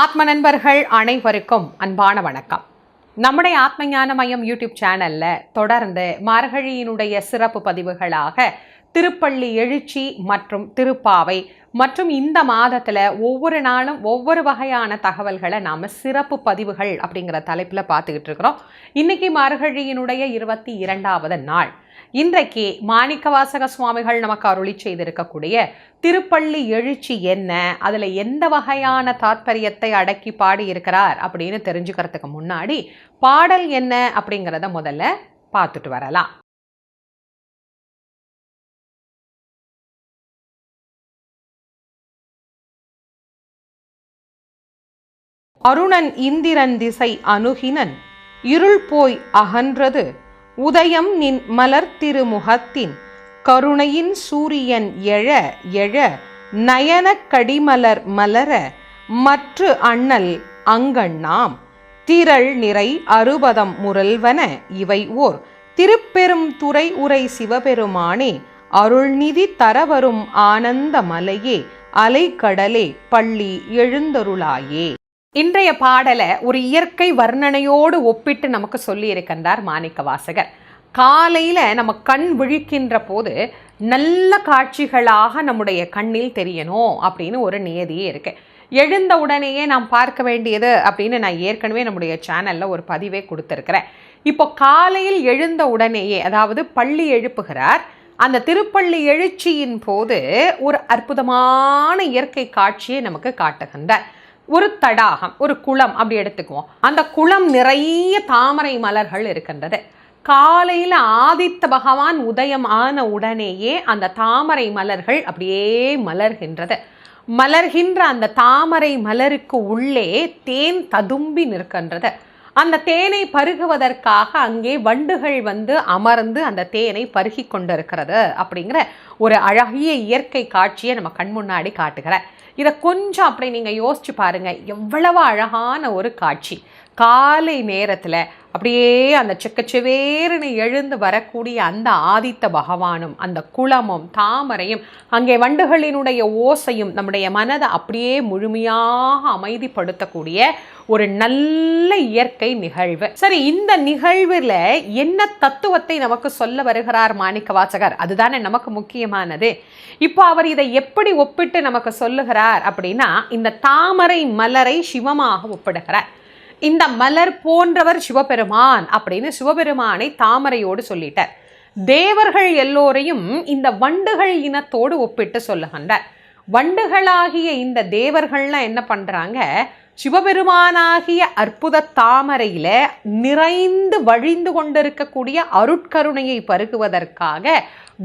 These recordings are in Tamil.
ஆத்ம நண்பர்கள் அனைவருக்கும் அன்பான வணக்கம். நம்முடைய ஆத்ம ஞான மையம் யூடியூப் சேனல்ல தொடர்ந்து மார்கழியினுடைய சிறப்பு பதிவுகளாக திருப்பள்ளி எழுச்சி மற்றும் திருப்பாவை மற்றும் இந்த மாதத்தில் ஒவ்வொரு நாளும் ஒவ்வொரு வகையான தகவல்களை நாம் சிறப்பு பதிவுகள் அப்படிங்கிற தலைப்பில் பார்த்துக்கிட்டு இருக்கிறோம். இன்னைக்கு மார்கழியினுடைய இருபத்தி இரண்டாவது நாள். இன்றைக்கு மாணிக்கவாசக சுவாமிகள் நமக்கு அருளி செய்திருக்கக்கூடிய திருப்பள்ளி எழுச்சி என்ன? அதுல எந்த வகையான தாத்பரியத்தை அடக்கி பாடி இருக்கிறார் அப்படின்னு தெரிஞ்சுக்கிறதுக்கு முன்னாடி பாடல் என்ன அப்படிங்கிறத முதல்ல பார்த்துட்டு வரலாம். அருணன் இந்திரன் திசை அணுகினன் இருள் போய் அகன்றது உதயம் நின் மலர் திருமுகத்தின் கருணையின் சூரியன் எழ எழ நயனக்கடிமலர் மலர மற்று அண்ணல் அங்கண்ணாம் திரள் நிறை அறுபதம் முரல்வன இவை ஓர் திருப்பெரும் துறை உரை சிவபெருமானே அருள்நிதி தரவரும் ஆனந்த மலையே அலைக்கடலே பள்ளி எழுந்தருளாயே. இன்றைய பாடலை ஒரு இயற்கை வர்ணனையோடு ஒப்பிட்டு நமக்கு சொல்லியிருக்கின்றார் மாணிக்க வாசகர் காலையில் நம்ம கண் விழிக்கின்ற போது நல்ல காட்சிகளாக நம்முடைய கண்ணில் தெரியணும் அப்படின்னு ஒரு நியதியே இருக்கு. எழுந்த உடனேயே நாம் பார்க்க வேண்டியது அப்படின்னு நான் ஏற்கனவே நம்முடைய சேனலில் ஒரு பதிவே கொடுத்துருக்கிறேன். இப்போ காலையில் எழுந்த உடனேயே அதாவது பள்ளி எழுப்புகிறார். அந்த திருப்பள்ளி எழுச்சியின் போது ஒரு அற்புதமான இயற்கை காட்சியை நமக்கு காட்டுகின்றார். ஒரு தடாகம் ஒரு குளம் அப்படி எடுத்துக்குவோம். அந்த குளம் நிறைய தாமரை மலர்கள் இருக்கின்றது. காலையில் ஆதித்த பகவான் உதயம் ஆன உடனேயே அந்த தாமரை மலர்கள் அப்படியே மலர்கின்றது. மலர்கின்ற அந்த தாமரை மலருக்கு உள்ளே தேன் ததும்பி நிற்கின்றது. அந்த தேனை பருகுவதற்காக அங்கே வண்டுகள் வந்து அமர்ந்து அந்த தேனை பருகி கொண்டிருக்கிறது அப்படிங்கிற ஒரு அழகிய இயற்கை காட்சியை நம்ம கண் முன்னாடி காட்டுகிறார். இதை கொஞ்சம் அப்படி நீங்கள் யோசிச்சு பாருங்க. எவ்வளவு அழகான ஒரு காட்சி. காலை நேரத்தில் அப்படியே அந்த செக்கச்செவேர்னு எழுந்து வரக்கூடிய அந்த ஆதித்த பகவானும் அந்த குளமும் தாமரையும் அங்கே வண்டுகளினுடைய ஓசையும் நம்முடைய மனதை அப்படியே முழுமையாக அமைதிப்படுத்தக்கூடிய ஒரு நல்ல இயற்கை நிகழ்வு. சரி இந்த நிகழ்வில் என்ன தத்துவத்தை நமக்கு சொல்ல வருகிறார் மாணிக்க வாசகர்? அதுதானே நமக்கு முக்கியமானது. இப்போ அவர் இதை எப்படி ஒப்பிட்டு நமக்கு சொல்லுகிறார் அப்படின்னா இந்த தாமரை மலரை சிவமாக ஒப்பிடுகிறார். இந்த மலர் போன்றவர் சிவபெருமான் அப்படின்னு சிவபெருமானை தாமரையோடு சொல்லிட்டார். தேவர்கள் எல்லோரையும் இந்த வண்டுகள் இனத்தோடு ஒப்பிட்டு சொல்லுகின்றார். வண்டுகளாகிய இந்த தேவர்கள்லாம் என்ன பண்ணுறாங்க சிவபெருமானாகிய அற்புத தாமரையில் நிறைந்து வழிந்து கொண்டிருக்கக்கூடிய அருட்கருணையை பருகுவதற்காக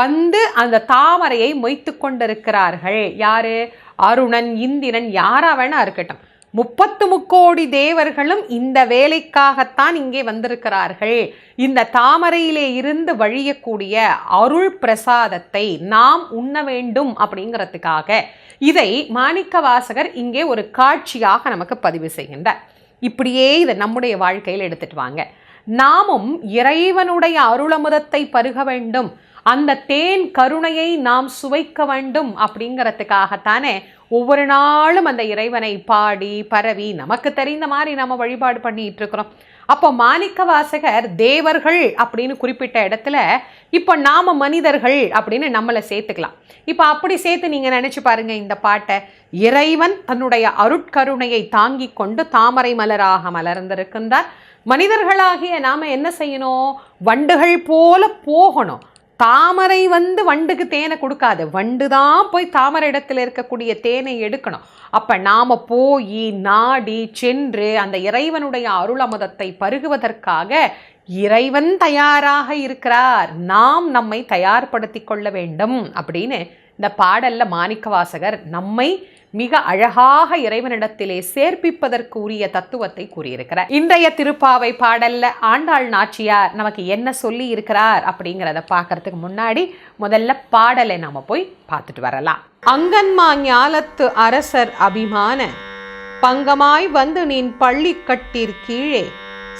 வந்து அந்த தாமரையை மொய்த்து கொண்டிருக்கிறார்கள். யாரு? அருணன் இந்திரன் யாரா வேணா இருக்கட்டும். முப்பத்து முக்கோடி தேவர்களும் இந்த வேலைக்காகத்தான் இங்கே வந்திருக்கிறார்கள். இந்த தாமரையிலே இருந்து வழியக்கூடிய அருள் பிரசாதத்தை நாம் உண்ண வேண்டும் அப்படிங்கிறதுக்காக இதை மாணிக்க வாசகர் இங்கே ஒரு காட்சியாக நமக்கு பதிவு செய்கின்றார். இப்படியே இதை நம்முடைய வாழ்க்கையில் எடுத்துட்டு வாங்க. நாமும் இறைவனுடைய அருளமுதத்தை பருக வேண்டும். அந்த தேன் கருணையை நாம் சுவைக்க வேண்டும் அப்படிங்கிறதுக்காகத்தானே ஒவ்வொரு நாளும் அந்த இறைவனை பாடி பரவி நமக்கு தெரிந்த மாதிரி நம்ம வழிபாடு பண்ணிட்டு இருக்கிறோம் அப்போ மாணிக்க வாசகர் தேவர்கள் அப்படின்னு குறிப்பிட்ட இடத்துல இப்போ நாம மனிதர்கள் அப்படின்னு நம்மளை சேர்த்துக்கலாம். இப்போ அப்படி சேர்த்து நீங்கள் நினச்சி பாருங்கள் இந்த பாட்டை. இறைவன் தன்னுடைய அருட்கருணையை தாங்கி கொண்டு தாமரை மலராக மலர்ந்திருக்கின்றார். மனிதர்களாகிய நாம் என்ன செய்யணும்? வண்டுகள் போல போகணும். தாமரை வந்து வண்டுக்கு தேனை கொடுக்காது. வண்டு தான் போய் தாமரை இடத்துல இருக்கக்கூடிய தேனை எடுக்கணும். அப்போ நாம் போய் நாடி சென்று அந்த இறைவனுடைய அருளமுதத்தை பருகுவதற்காக இறைவன் தயாராக இருக்கிறார். நாம் நம்மை தயார்படுத்தி கொள்ள வேண்டும் அப்படின்னு இந்த பாடலில் மாணிக்க வாசகர் நம்மை மிக அழகாக இறைவனிடத்திலே சேர்ப்பிப்பதற்கு உரிய தத்துவத்தை கூறியிருக்கிறார். இன்றைய திருப்பாவை பாடல்ல ஆண்டாள் நாச்சியார் நமக்கு என்ன சொல்லி இருக்கிறார் அப்படிங்கிறத பார்க்கறதுக்கு முன்னாடி முதல்ல பாடலை நாம போய் பார்த்துட்டு வரலாம். அங்கன்மா ஞாலத்து அரசர் அபிமான பங்கமாய் வந்து நின் பள்ளி கட்டிற் கீழே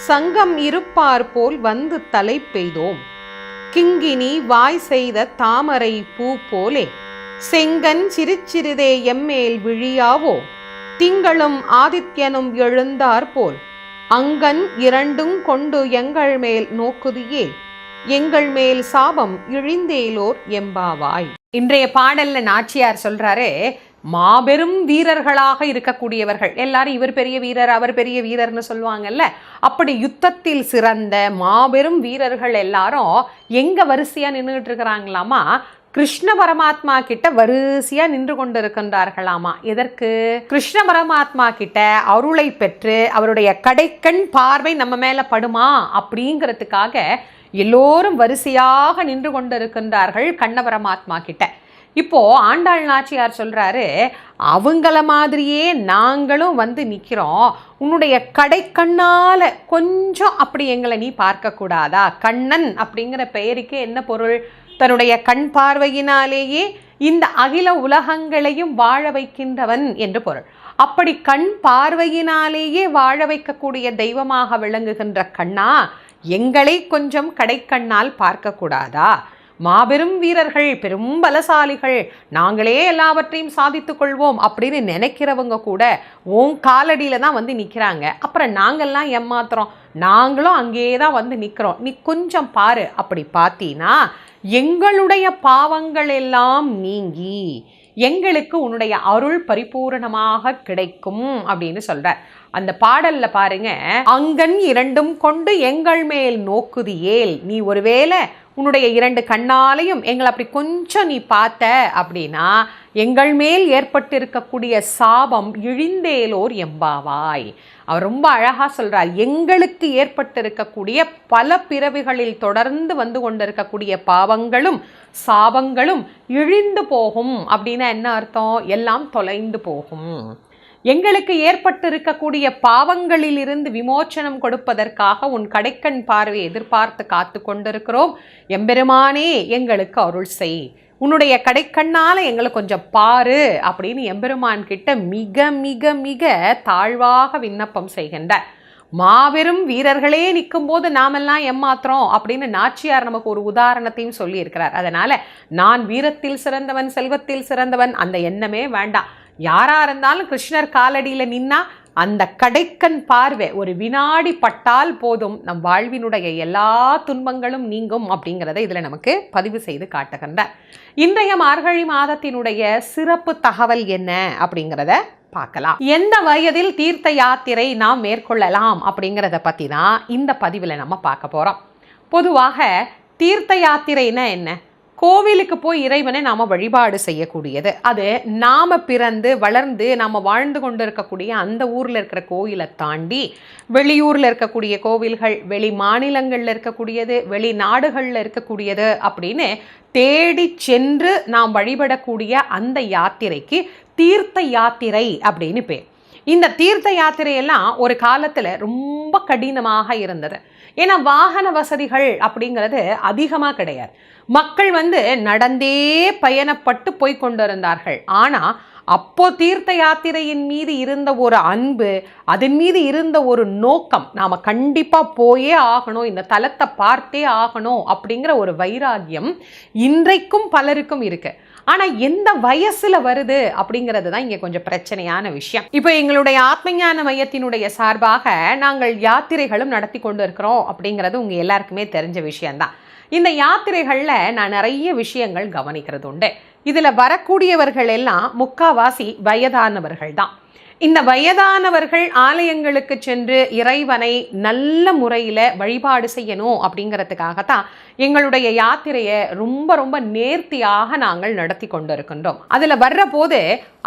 சங்கம் இருப்பார் போல் வந்து தலை பெய்தோம். கிங்கினி வாய் செய்த தாமரை பூ போலே செங்கன் சிறுச்சிறிதே எம்மேல் விழியாவோ? திங்களும் ஆதித்யனும் எழுந்தார் போல். அங்கன் இரண்டும் கொண்டு எங்கள் மேல் நோக்குதியே. எங்கள் மேல் சாபம் இழிந்தேலோர் எம்பாவாய். இன்றைய பாடல்ல நாச்சியார் சொல்றாரு மாபெரும் வீரர்களாக இருக்கக்கூடியவர்கள். எல்லாரும் இவர் பெரிய வீரர் அவர் பெரிய வீரர்னு சொல்லுவாங்கல்ல. அப்படி யுத்தத்தில் சிறந்த மாபெரும் வீரர்கள் எல்லாரும் எங்க வரிசையா நின்றுட்டு இருக்கிறாங்களாமா? கிருஷ்ண பரமாத்மா கிட்ட வரிசையா நின்று கொண்டிருக்கின்றார்களாமா? எதற்கு? கிருஷ்ண பரமாத்மா கிட்ட அருளை பெற்று அவருடைய கடைக்கண் பார்வை நம்ம மேல படுமா? அப்படிங்கிறதுக்காக எல்லோரும் வரிசையாக நின்று கொண்டிருக்கின்றார்கள் கண்ண பரமாத்மா கிட்ட. இப்போ ஆண்டாள் நாச்சியார் சொல்றாரு அவங்கள மாதிரியே நாங்களும் வந்து நிற்கிறோம் உன்னுடைய கடைக்கண்ணால கொஞ்சம் அப்படி எங்களை நீ பார்க்க கூடாதா கண்ணன் அப்படிங்கிற பெயருக்கு என்ன பொருள்? தன்னுடைய கண் பார்வையினாலேயே இந்த அகில உலகங்களையும் வாழ வைக்கின்றவன் என்று பொருள். அப்படி கண் பார்வையினாலேயே வாழ வைக்கக்கூடிய தெய்வமாக விளங்குகின்ற கண்ணா எங்களை கொஞ்சம் கடைக்கண்ணால் பார்க்கக்கூடாதா? மாபெரும் வீரர்கள் பெரும் பலசாலிகள் நாங்களே எல்லாவற்றையும் சாதித்து கொள்வோம் அப்படின்னு நினைக்கிறவங்க கூட உன் காலடியில தான் வந்து நிற்கிறாங்க அப்புறம் நாங்கள்லாம் ஏமாத்துறோம். நாங்களும் அங்கேயே தான் வந்து நிற்கிறோம் நீ கொஞ்சம் பாரு. அப்படி பார்த்தீன்னா எங்களுடைய பாவங்கள் எல்லாம் நீங்கி எங்களுக்கு உன்னுடைய அருள் பரிபூரணமாக கிடைக்கும் அப்படின்னு சொல்கிறார் அந்த பாடல்ல பாருங்க அங்கன் இரண்டும் கொண்டு எங்கள் மேல் நோக்குது ஏல். நீ ஒருவேளை உன்னுடைய இரண்டு கண்ணாலையும் எங்களை அப்படி கொஞ்சம் நீ பார்த்த அப்படின்னா எங்கள் மேல் ஏற்பட்டிருக்கக்கூடிய சாபம் இழிந்தேலோர் எம்பாவாய். அவர் ரொம்ப அழகாக சொல்கிறார் எங்களுக்கு ஏற்பட்டிருக்கக்கூடிய பல பிறவிகளில் தொடர்ந்து வந்து கொண்டிருக்கக்கூடிய பாவங்களும் சாபங்களும் இழிந்து போகும். அப்படின்னா என்ன அர்த்தம்? எல்லாம் தொலைந்து போகும். எங்களுக்கு ஏற்பட்டிருக்கக்கூடிய பாவங்களிலிருந்து விமோச்சனம் கொடுப்பதற்காக உன் கடைக்கண் பார்வை எதிர்பார்த்து காத்து கொண்டிருக்கிறோம். எம்பெருமானே எங்களுக்கு அருள் செய். உன்னுடைய கடைக்கண்ணால் எங்களை கொஞ்சம் பாரு அப்படின்னு எம்பெருமான் கிட்ட மிக மிக மிக தாழ்வாக விண்ணப்பம் செய்கின்றார். மாபெரும் வீரர்களே நிற்கும் போது நாமெல்லாம் ஏமாத்துறோம் அப்படின்னு நாச்சியார் நமக்கு ஒரு உதாரணத்தையும் சொல்லியிருக்கிறார். அதனால நான் வீரத்தில் சிறந்தவன் செல்வத்தில் சிறந்தவன் அந்த எண்ணமே வேண்டாம். யாராக இருந்தாலும் கிருஷ்ணர் காலடியில நின்னா அந்த கடைக்கண் பார்வை ஒரு வினாடி பட்டால் போதும் நம் வாழ்வினுடைய எல்லா துன்பங்களும் நீங்கும் அப்படிங்கிறத இதில் நமக்கு பதிவு செய்து காட்டுகின்றார். இன்றைய மார்கழி மாதத்தினுடைய சிறப்பு தகவல் என்ன அப்படிங்கிறத பார்க்கலாம். எந்த வயதில் தீர்த்த யாத்திரை நாம் மேற்கொள்ளலாம் அப்படிங்கிறத பற்றி தான் இந்த பதிவில் நம்ம பார்க்க போகிறோம் பொதுவாக தீர்த்த யாத்திரைன்னா என்ன? கோவிலுக்கு போய் இறைவனை நாம் வழிபாடு செய்யக்கூடியது. அது நாம் பிறந்து வளர்ந்து நாம் வாழ்ந்து கொண்டு இருக்கக்கூடிய அந்த ஊரில் இருக்கிற கோயிலை தாண்டி வெளியூரில் இருக்கக்கூடிய கோவில்கள் வெளி மாநிலங்களில் இருக்கக்கூடியது வெளிநாடுகளில் இருக்கக்கூடியது அப்படின்னு தேடி சென்று நாம் வழிபடக்கூடிய அந்த யாத்திரைக்கு தீர்த்த யாத்திரை அப்படின்னு பேர். இந்த தீர்த்த யாத்திரையெல்லாம் ஒரு காலத்தில் ரொம்ப கடினமாக இருந்தது. ஏன்னா வாகன வசதிகள் அப்படிங்கிறது அதிகமாக கிடையாது. மக்கள் வந்து நடந்தே பயணப்பட்டு போய் கொண்டிருந்தார்கள். ஆனால் அப்போ தீர்த்த யாத்திரையின் மீது இருந்த ஒரு அன்பு அதன் மீது இருந்த ஒரு நோக்கம் நாம் கண்டிப்பாக போயே ஆகணும் இந்த தலத்தை பார்த்தே ஆகணும் அப்படிங்கிற ஒரு வைராகியம் இன்றைக்கும் பலருக்கும் இருக்குது ஆனால் எந்த வயசுல வருது அப்படிங்கிறது தான் இங்கே கொஞ்சம் பிரச்சனையான விஷயம். இப்போ எங்களுடைய ஆத்மஞான மையத்தினுடைய சார்பாக நாங்கள் யாத்திரைகளும் நடத்தி கொண்டு இருக்கிறோம் அப்படிங்கிறது உங்க எல்லாருக்குமே தெரிஞ்ச விஷயம்தான். இந்த யாத்திரைகளில் நான் நிறைய விஷயங்கள் கவனிக்கிறது உண்டு இதில் வரக்கூடியவர்கள் எல்லாம் முக்காவாசி வயதானவர்கள் தான் இந்த வயதானவர்கள் ஆலயங்களுக்கு சென்று இறைவனை நல்ல முறையில் வழிபாடு செய்யணும் அப்படிங்கிறதுக்காகத்தான் எங்களுடைய யாத்திரையை ரொம்ப ரொம்ப நேர்த்தியாக நாங்கள் நடத்தி கொண்டிருக்கின்றோம். அதில் வர்ற போது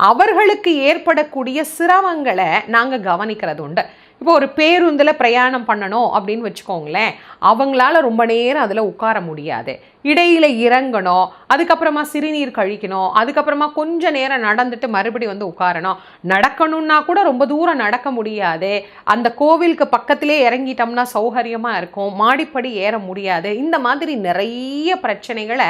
அவர்களுக்கு ஏற்படக்கூடிய சிரமங்களை நாங்கள் கவனிக்கிறது உண்டு இப்போ ஒரு பேருந்தில் பிரயாணம் பண்ணணும் அப்படின்னு வச்சுக்கோங்களேன் அவங்களால ரொம்ப நேரம் அதில் உட்கார முடியாது. இடையில இறங்கணும் அதுக்கப்புறமா சிறுநீர் கழிக்கணும் அதுக்கப்புறமா கொஞ்ச நேரம் நடந்துட்டு மறுபடி வந்து உட்காரணும். நடக்கணும்னா கூட ரொம்ப தூரம் நடக்க முடியாது. அந்த கோவிலுக்கு பக்கத்திலே இறங்கிட்டோம்னா சௌகரியமாக இருக்கும். மாடிப்படி ஏற முடியாது. இந்த மாதிரி நிறைய பிரச்சனைகளை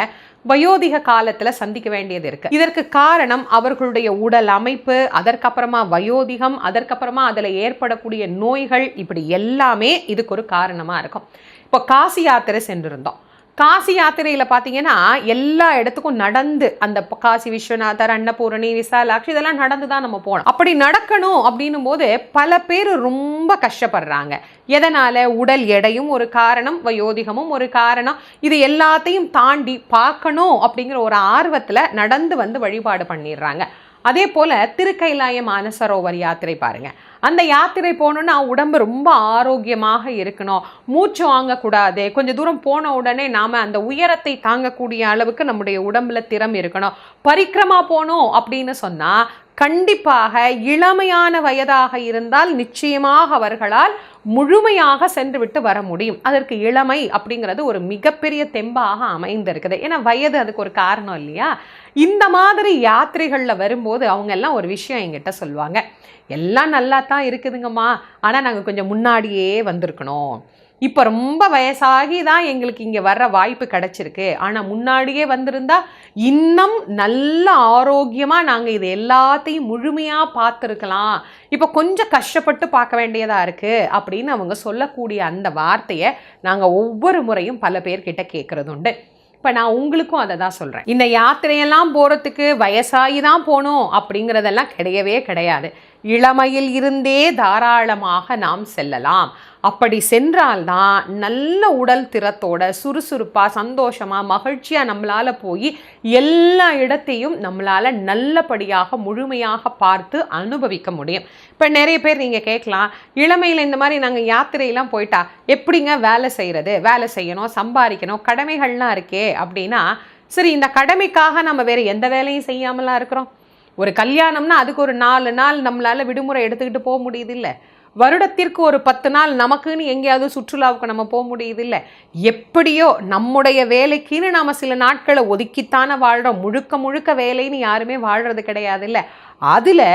வயோதிக காலத்துல சந்திக்க வேண்டியது இருக்கு. இதற்கு காரணம் அவர்களுடைய உடல் அமைப்பு அதற்கப்புறமா வயோதிகம் அதற்கப்புறமா அதுல ஏற்படக்கூடிய நோய்கள் இப்படி எல்லாமே இதுக்கு ஒரு காரணமா இருக்கும். இப்போ காசி யாத்திரை சென்றிருந்தோம். காசி யாத்திரையில் பார்த்தீங்கன்னா எல்லா இடத்துக்கும் நடந்து அந்த காசி விஸ்வநாதர் அன்னபூரணி விசாலாட்சி இதெல்லாம் நடந்து தான் நம்ம போனோம் அப்படி நடக்கணும் அப்படின்னும் போது பல பேர் ரொம்ப கஷ்டப்படுறாங்க. எதனால? உடல் எடையும் ஒரு காரணம் வயோதிகமும் ஒரு காரணம். இது எல்லாத்தையும் தாண்டி பார்க்கணும் அப்படிங்கிற ஒரு ஆர்வத்தில் நடந்து வந்து வழிபாடு பண்ணிடுறாங்க. அதே போல் திருக்கைலாய மானசரோவர் யாத்திரை பாருங்க. அந்த யாத்திரை போகணுன்னா உடம்பு ரொம்ப ஆரோக்கியமாக இருக்கணும். மூச்சு வாங்கக்கூடாது. கொஞ்சம் தூரம் போன உடனே நாம அந்த உயரத்தை தாங்கக்கூடிய அளவுக்கு நம்முடைய உடம்புல திறம் இருக்கணும். பரிக்கிரமா போகணும் அப்படின்னு சொன்னால் கண்டிப்பாக இளமையான வயதாக இருந்தால் நிச்சயமாக அவர்களால் முழுமையாக சென்று விட்டு வர முடியும். அதற்கு இளமை அப்படிங்கிறது ஒரு மிகப்பெரிய தெம்பாக அமைந்திருக்குது. ஏன்னா வயது அதுக்கு ஒரு காரணம் இல்லையா? இந்த மாதிரி யாத்திரைகளில் வரும்போது அவங்க எல்லாம் ஒரு விஷயம் என்கிட்ட சொல்லுவாங்க. எல்லாம் நல்லா தான் இருக்குதுங்கம்மா. ஆனால் நாங்கள் கொஞ்சம் முன்னாடியே வந்திருக்கணும். இப்போ ரொம்ப வயசாகி தான் எங்களுக்கு இங்கே வர்ற வாய்ப்பு கிடச்சிருக்கு. ஆனால் முன்னாடியே வந்திருந்தா இன்னும் நல்ல ஆரோக்கியமாக நாங்கள் இது எல்லாத்தையும் முழுமையாக பார்த்துருக்கலாம். இப்போ கொஞ்சம் கஷ்டப்பட்டு பார்க்க வேண்டியதாக இருக்குது அப்படின்னு அவங்க சொல்லக்கூடிய அந்த வார்த்தையை நாங்கள் ஒவ்வொரு முறையும் பல பேர்கிட்ட கேட்குறது உண்டு இப்போ நான் உங்களுக்கும் அதை தான் சொல்கிறேன் இந்த யாத்திரையெல்லாம் போகிறதுக்கு வயசாகி தான் போகணும் அப்படிங்கிறதெல்லாம் கிடையவே கிடையாது. இளமையில் இருந்தே தாராளமாக நாம் செல்லலாம். அப்படி சென்றால்தான் நல்ல உடல் திறத்தோட சுறுசுறுப்பாக சந்தோஷமாக மகிழ்ச்சியாக நம்மளால் போய் எல்லா இடத்தையும் நம்மளால் நல்லபடியாக முழுமையாக பார்த்து அனுபவிக்க முடியும். இப்போ நிறைய பேர் நீங்கள் கேட்கலாம் இளமையில் இந்த மாதிரி நாங்கள் யாத்திரையெல்லாம் போயிட்டா எப்படிங்க வேலை செய்கிறது வேலை செய்யணும் சம்பாதிக்கணும் கடமைகள்லாம் இருக்கே அப்படின்னா சரி இந்த கடமைக்காக நம்ம வேறு எந்த வேலையும் செய்யாமலாம் இருக்கிறோம்? ஒரு கல்யாணம்னா அதுக்கு ஒரு நாலு நாள் நம்மளால் விடுமுறை எடுத்துக்கிட்டு போக முடியுது இல்லை வருடத்திற்கு ஒரு பத்து நாள் நமக்குன்னு எங்கேயாவது சுற்றுலாவுக்கு நம்ம போக முடியுது இல்லை எப்படியோ நம்முடைய வேலைக்குன்னு நாம் சில நாட்களை ஒதுக்கித்தானே வாழ்கிறோம் முழுக்க முழுக்க வேலைன்னு யாருமே வாழ்கிறது கிடையாது இல்லை அதில்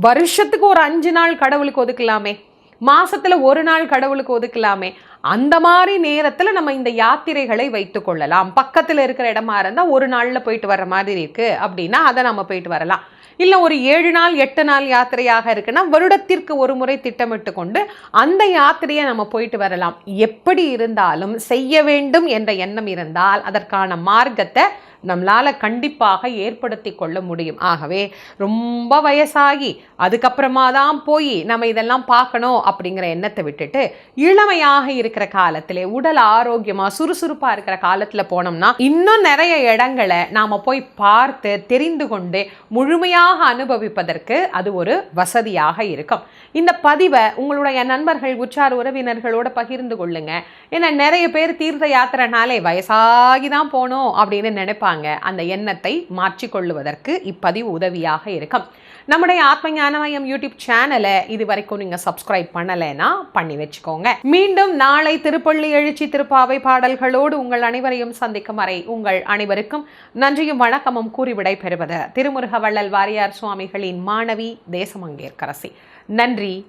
வருஷத்துக்கு ஒரு அஞ்சு நாள் கடவுளுக்கு ஒதுக்கலாமே. மாசத்துல ஒரு நாள் கடவுளுக்கு ஒதுக்கலாமே. அந்த மாதிரி நேரத்தில் நம்ம இந்த யாத்திரைகளை வைத்து கொள்ளலாம். பக்கத்தில் இருக்கிற இடமா இருந்தால் ஒரு நாளில் போயிட்டு வர மாதிரி இருக்கு. அப்படின்னா அதை நம்ம போயிட்டு வரலாம். இல்ல ஒரு ஏழு நாள் எட்டு நாள் யாத்திரையாக இருக்குன்னா வருடத்திற்கு ஒரு முறை திட்டமிட்டு கொண்டு அந்த யாத்திரையை நம்ம போயிட்டு வரலாம். எப்படி இருந்தாலும் செய்ய வேண்டும் என்ற எண்ணம் இருந்தால் அதற்கான மார்க்கத்தை நம்மளால கண்டிப்பாக ஏற்படுத்தி கொள்ள முடியும். ஆகவே ரொம்ப வயசாகி அதுக்கப்புறமா தான் போய் நம்ம இதெல்லாம் பார்க்கணும் அப்படிங்கிற எண்ணத்தை விட்டுட்டு இளமையாக இருக்கிற காலத்திலே உடல் ஆரோக்கியமா சுறுசுறுப்பா இருக்கிற காலத்தில் போனோம்னா இன்னும் நிறைய இடங்களை நாம போய் பார்த்து தெரிந்து கொண்டு முழுமையாக அனுபவிப்பதற்கு அது ஒரு வசதியாக இருக்கும். இந்த பதிவை உங்களுடைய நண்பர்கள் உற்றார் உறவினர்களோட பகிர்ந்து கொள்ளுங்க. ஏன்னா நிறைய பேர் தீர்த்த யாத்திரைனாலே வயசாகி தான் போகணும் அப்படின்னு நினைப்பாங்க. அந்த எண்ணத்தை மாற்றிக்கொள்ளுவதற்கு இப்பதிவு உதவியாக இருக்கும். நம்முடைய ஆத்ம ஞானமயம் யூடியூப் சேனலை இது வரைக்கும் நீங்கள் சப்ஸ்கிரைப் பண்ணலைன்னா பண்ணி வச்சுக்கோங்க. மீண்டும் நாளை திருப்பள்ளி எழுச்சி திருப்பாவை பாடல்களோடு உங்கள் அனைவரையும் சந்திக்கும் வரை உங்கள் அனைவருக்கும் நன்றியும் வணக்கமும் கூறி விடைபெறுவது திருமுருக வள்ளல் வாரியார் சுவாமிகளின் மாணவி தேசமங்கேற்கரசி. நன்றி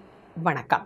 வணக்கம்.